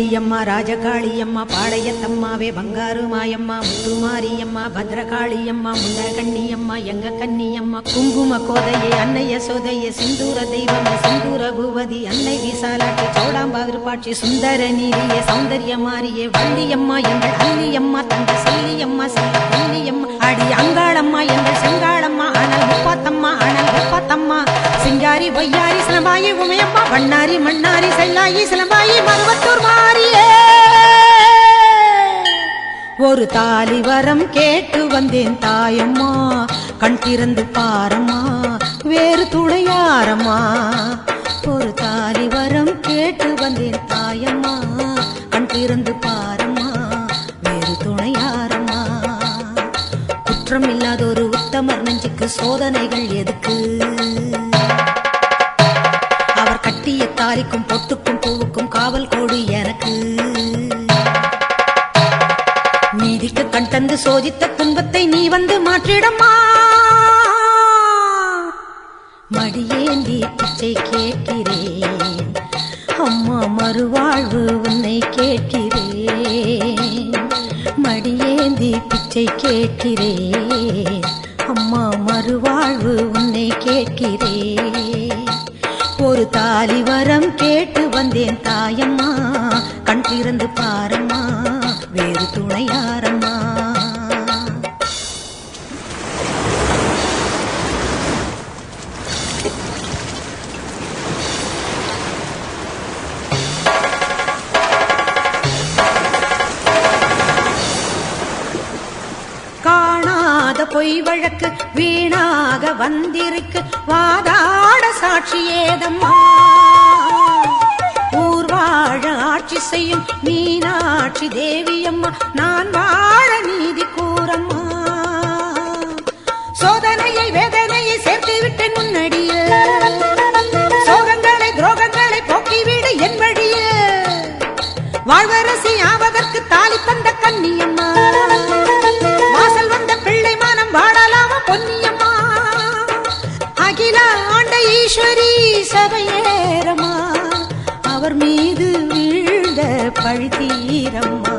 பச்சேரியம்மா ராஜகாளியம்மா பாளையத்தம்மாவே பங்காரு மாயம்மா முத்துமாரியம்மா பத்ரகாளியம்மா முன்னகண்ணியம்மா எங்க கண்ணியம்மா குங்கும கோதையே அன்னைய சோதைய சிந்தூர தெய்வமே சிந்தூர பூவதி அன்னை விசாலாட்சி சௌடாம்பாவிருப்பாட்சி சுந்தர நீரியே சௌந்தர்ய மாரியே வள்ளியம்மா எங்கள் அல்லியம்மா தங்க சொல்லியம்மா செல்ல அடி அங்காளம்மா எங்கள் சிங்காரி சிலம்பாயி உமையம்மா பண்ணாரி மண்ணாரி செல்லாயி சிலம்பாயி மருவத்தூர் மாறியே. ஒரு தாலி வரம் கேட்டு வந்தேன் தாயம்மா கண் திறந்து பாரம்மா வேறு துணையாரம்மா. ஒரு தாலி வரம் கேட்டு வந்தேன் தாயம்மா கண் திறந்து பாரம்மா வேறு துணையாரம்மா. குற்றம் இல்லாத ஒரு உத்தமர் நெஞ்சுக்கு சோதனைகள் எதுக்கு? கட்டிய பொத்துக்கும் பூவுக்கும் காவல் கோடு எனக்கு. நீதிக்கு கண் தந்து சோதித்த துன்பத்தை நீ வந்து மாற்றிடமா? மடியேந்தி பிச்சை கேட்கிறேன். அம்மா மறுவாழ்வு உன்னை கேட்கிறேன். மடியேந்தி பிச்சை கேட்கிறேன். அம்மா மறுவாழ்வு உன்னை கேட்கிறேன். ஒரு தாலி வரம் கேட்டு வந்தேன் தாயம்மா. கண் திறந்து பாரம்மா. வேறு துணையாரம்மா காணாத பொய் வழக்கு வீணாக வந்திருக்கு. வாதா சாட்சி ஏதம்மா? ஊர் வாழ ஆட்சி செய்யும் மீனாட்சி தேவியம்மா. நான் வாழ நீதி கூறம்மா. சோதனையை வேதனையை சேர்த்து விட்டேன் முன்னடியில் சோகங்களை துரோகங்களை போக்கிவிடு என் வழியில். வாழ்வரசி ஆவதற்கு தாலி தந்த கன்னியம்மா. வாசல் வந்த பிள்ளை மானம் வாழலாமா பொன்னி ஈஸ்வரி சபையேரம்மா அவர் மீது வீழ்ந்த பழி தீரம்மா.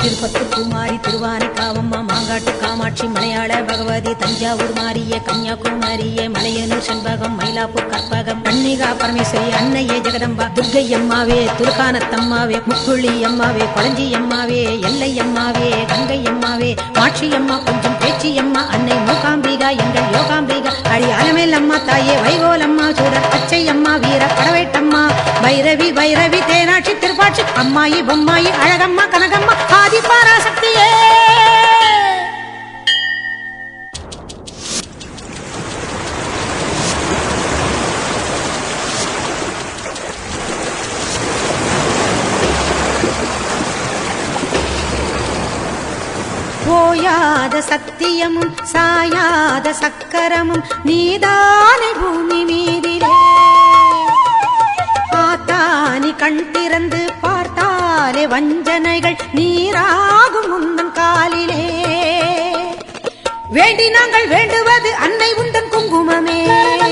திருப்பத்து குமாரி திருவானை காவம்மா. மாங்காட்டு காமாட்சி மலையாள பகவதி தஞ்சாவூர் மாரிய கன்னியாகுமரிய மலையனூர் செண்பகம் மயிலாப்பூர் கற்பகம் கன்னிகா பரமேஸ்வரி அன்னையே ஜெகதம்பா துர்கை அம்மாவே துர்கானத்தம்மாவே முக்குழி அம்மாவே கொளஞ்சி அம்மாவே எல்லை அம்மாவே கங்கை அம்மாவே மாட்சி அம்மா கொஞ்சம் பேச்சி அம்மா அன்னை மூகாம்பிகா எங்கள் யோகாம்பிகா. அழியாலமேல் அம்மா தாயே வைகோல் அம்மா சூடர் பச்சை அம்மா வீர படவேட்டம்மா. பைரவி பைரவி தேனாட்சி திருப்பாட்சி அம்மாயி பொம்மாயி அழகம்மா கனகம்மா ஆதி பராசக்தியே சாயாத சத்தியமும் சாயாத சக்கரமும் நீதானே பூமி மீதிலே. ஆத்தானி கண் திறந்து பார்த்தாலே வஞ்சனைகள் நீராகும் உந்தன் காலிலே. வேண்டி நாங்கள் வேண்டுவது அன்னை உந்தன் குங்குமமே.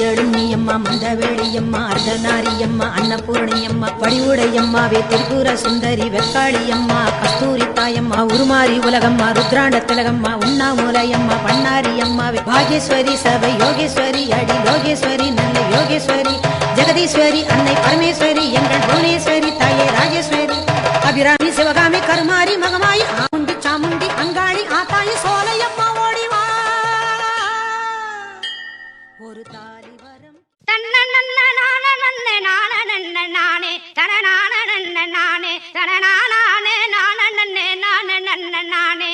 பூவம்மா மஞ்சளும் நீயம்மா மந்தவேளியம்மா அர்த்தநாரியம்மா அன்னபூர்ணியம்மா வடிவுடையம்மாவே திரிபுர சுந்தரி வெக்காளியம்மா கஸ்தூரி தாயம்மா உருமாறி உலகம்மா ருத்ராண்ட திலகம்மா உண்ணாமூலையம்மா பண்ணாரியம்மாவே பாகேஸ்வரி சபை யோகேஸ்வரி அடி லோகேஸ்வரி நல்ல யோகேஸ்வரி ஜெகதீஸ்வரி அன்னை பரமேஸ்வரி எங்கள் புவனேஸ்வரி தாயே ராஜேஸ்வரி அபிராமி சிவகாமி கருமாரி மகமாயி ஆமுண்டி சாமுண்டி அங்காளி ஆத்தாயி சோலையம்மா ஓடிவா. ஒரு தாலி நானே தன நானே தனநானே நானே நானே நானே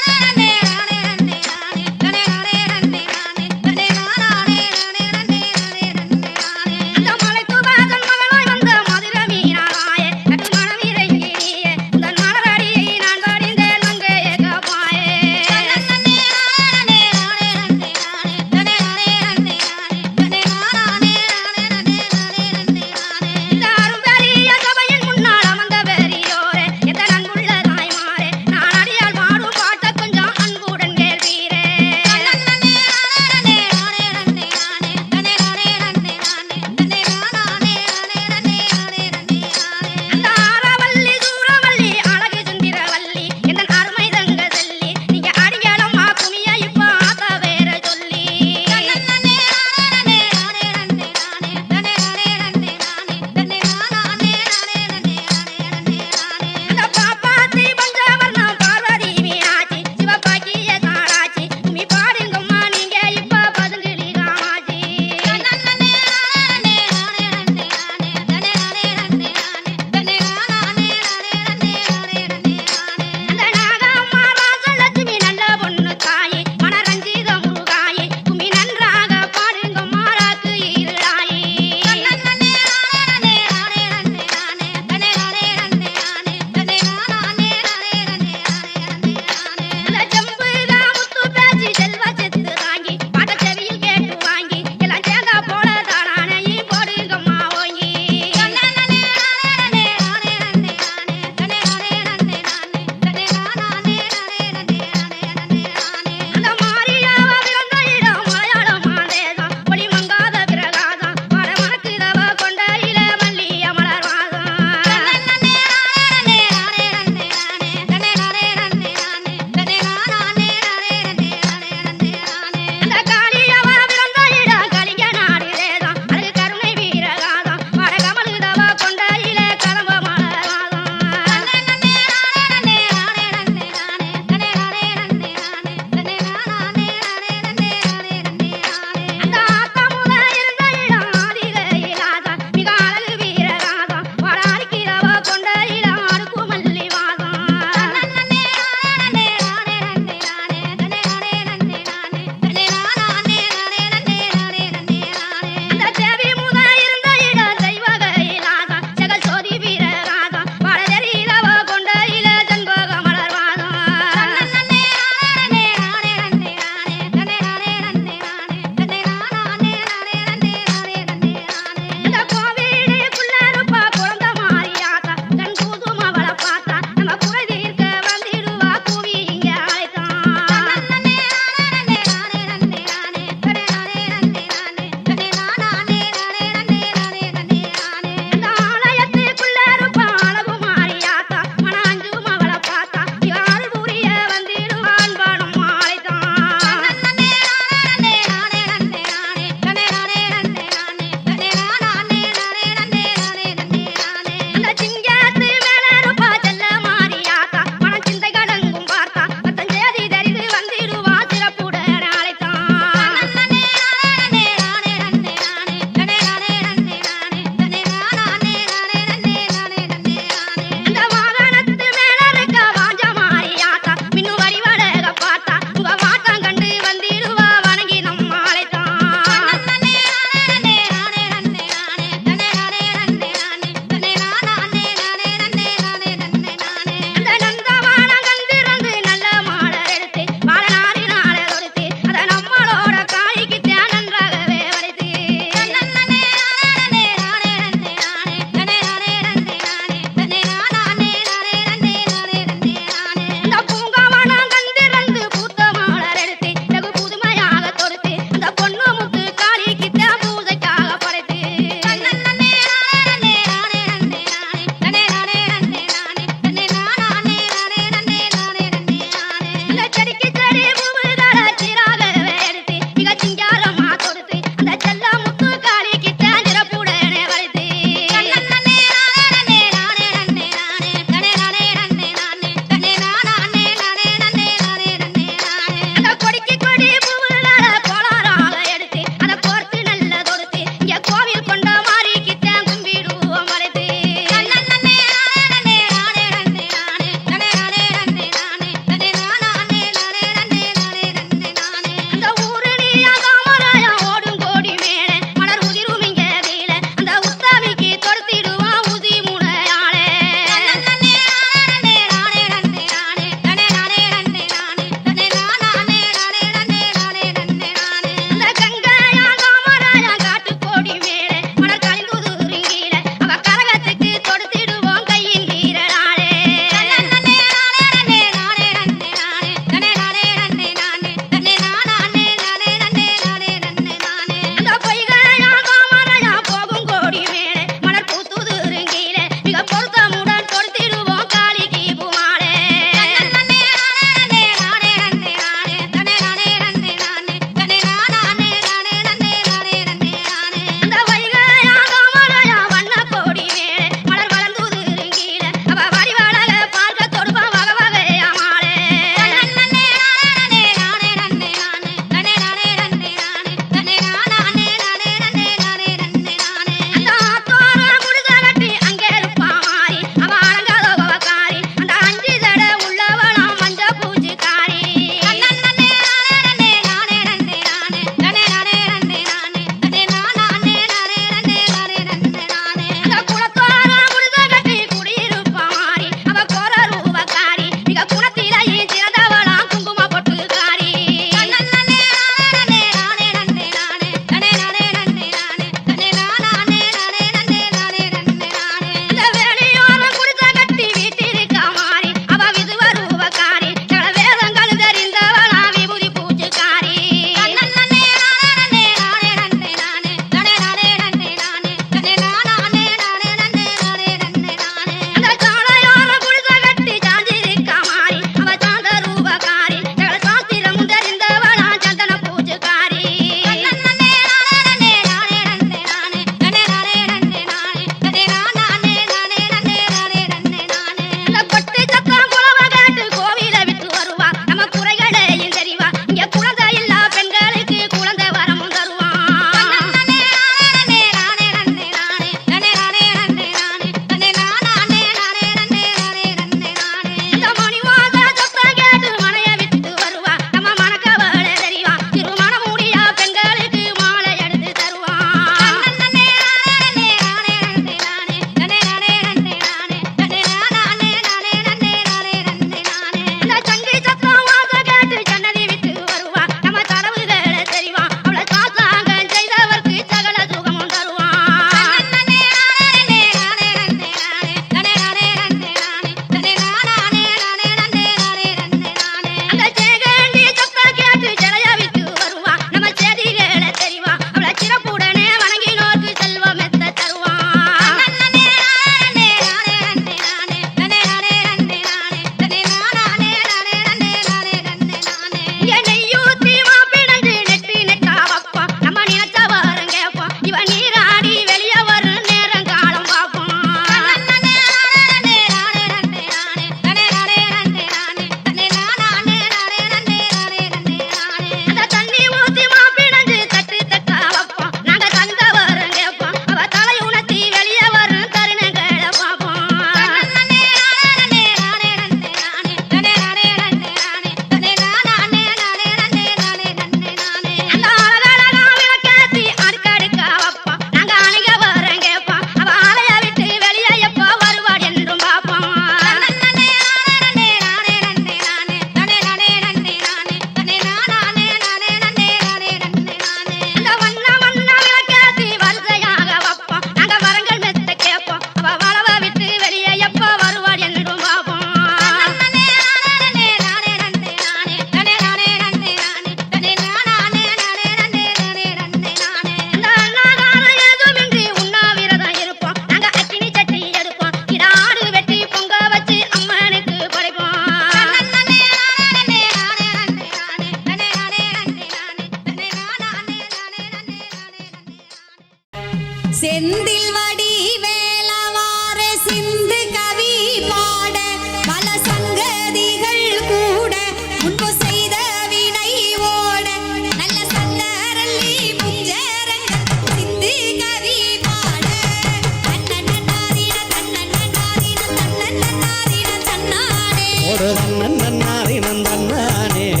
জানে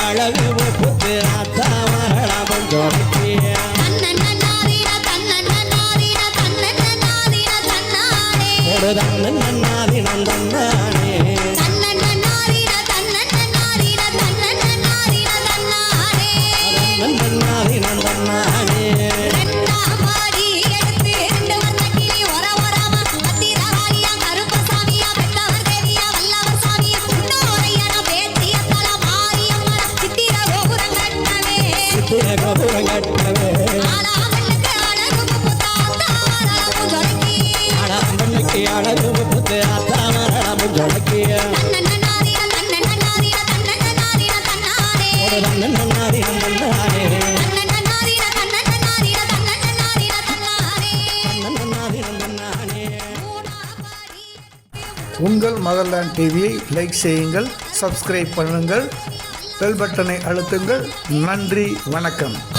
அழகு டிவியை லைக் செய்யுங்கள் சப்ஸ்கிரைப் பண்ணுங்கள் பெல் பட்டனை அழுத்துங்கள். நன்றி வணக்கம்.